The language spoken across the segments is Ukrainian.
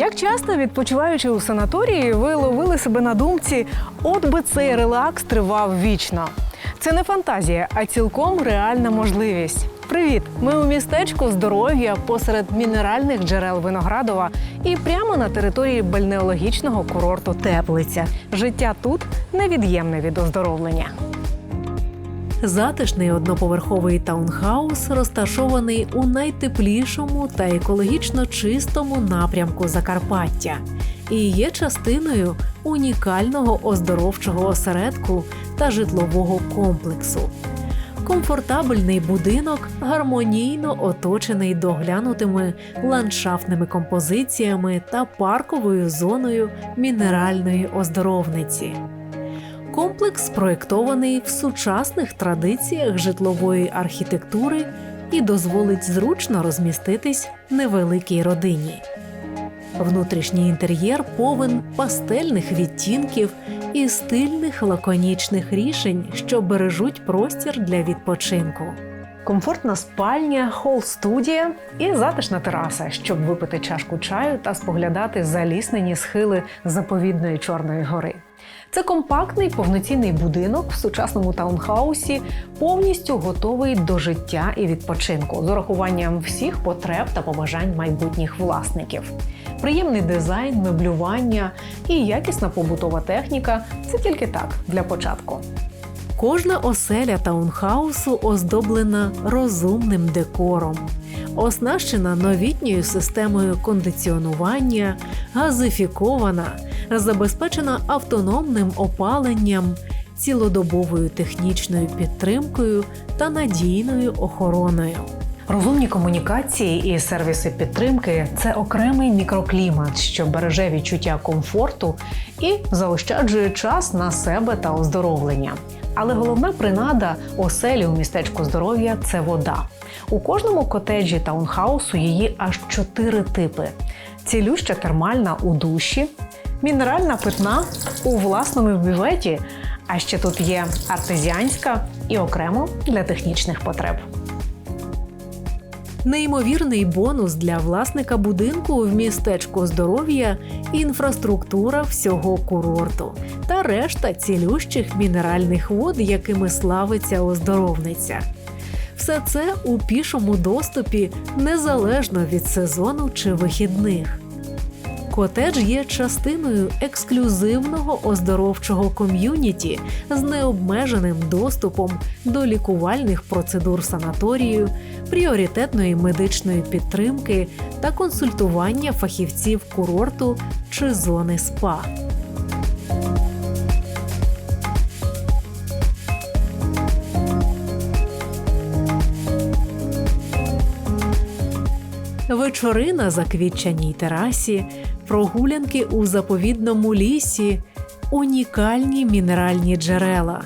Як часто відпочиваючи у санаторії, ви ловили себе на думці, от би цей релакс тривав вічно. Це не фантазія, а цілком реальна можливість. Привіт! Ми у містечку здоров'я посеред мінеральних джерел Виноградова і прямо на території бальнеологічного курорту Теплиця. Життя тут невід'ємне від оздоровлення. Затишний одноповерховий таунхаус розташований у найтеплішому та екологічно чистому напрямку Закарпаття і є частиною унікального оздоровчого осередку та житлового комплексу. Комфортабельний будинок гармонійно оточений доглянутими ландшафтними композиціями та парковою зоною мінеральної оздоровниці. Комплекс спроєктований в сучасних традиціях житлової архітектури і дозволить зручно розміститись невеликій родині. Внутрішній інтер'єр повен пастельних відтінків і стильних лаконічних рішень, що бережуть простір для відпочинку. Комфортна спальня, хол-студія і затишна тераса, щоб випити чашку чаю та споглядати заліснені схили заповідної Чорної гори. Це компактний повноцінний будинок в сучасному таунхаусі, повністю готовий до життя і відпочинку з урахуванням всіх потреб та побажань майбутніх власників. Приємний дизайн, меблювання і якісна побутова техніка це тільки так для початку. Кожна оселя таунхаусу оздоблена розумним декором, оснащена новітньою системою кондиціонування, газифікована, забезпечена автономним опаленням, цілодобовою технічною підтримкою та надійною охороною. Розумні комунікації і сервіси підтримки це окремий мікроклімат, що береже відчуття комфорту і заощаджує час на себе та оздоровлення. Але головна принада оселі у містечку здоров'я це вода. У кожному котеджі таунхаусу її аж чотири типи: цілюща термальна у душі, мінеральна питна у власному бюветі. А ще тут є артезіанська і окремо для технічних потреб. Неймовірний бонус для власника будинку в містечку здоров'я інфраструктура всього курорту та решта цілющих мінеральних вод, якими славиться оздоровниця. Все це у пішому доступі незалежно від сезону чи вихідних. Котедж є частиною ексклюзивного оздоровчого ком'юніті з необмеженим доступом до лікувальних процедур санаторію, пріоритетної медичної підтримки та консультування фахівців курорту чи зони СПА. Вечори на заквітчаній терасі, прогулянки у заповідному лісі, унікальні мінеральні джерела.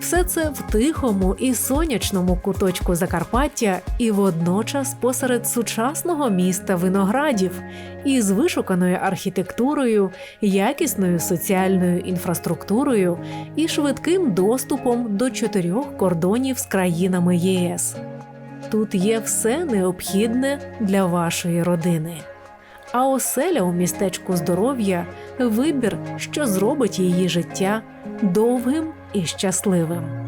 Все це в тихому і сонячному куточку Закарпаття і водночас посеред сучасного міста виноградів із вишуканою архітектурою, якісною соціальною інфраструктурою і швидким доступом до чотирьох кордонів з країнами ЄС. Тут є все необхідне для вашої родини. А оселя у містечку здоров'я вибір, що зробить її життя довгим і щасливим.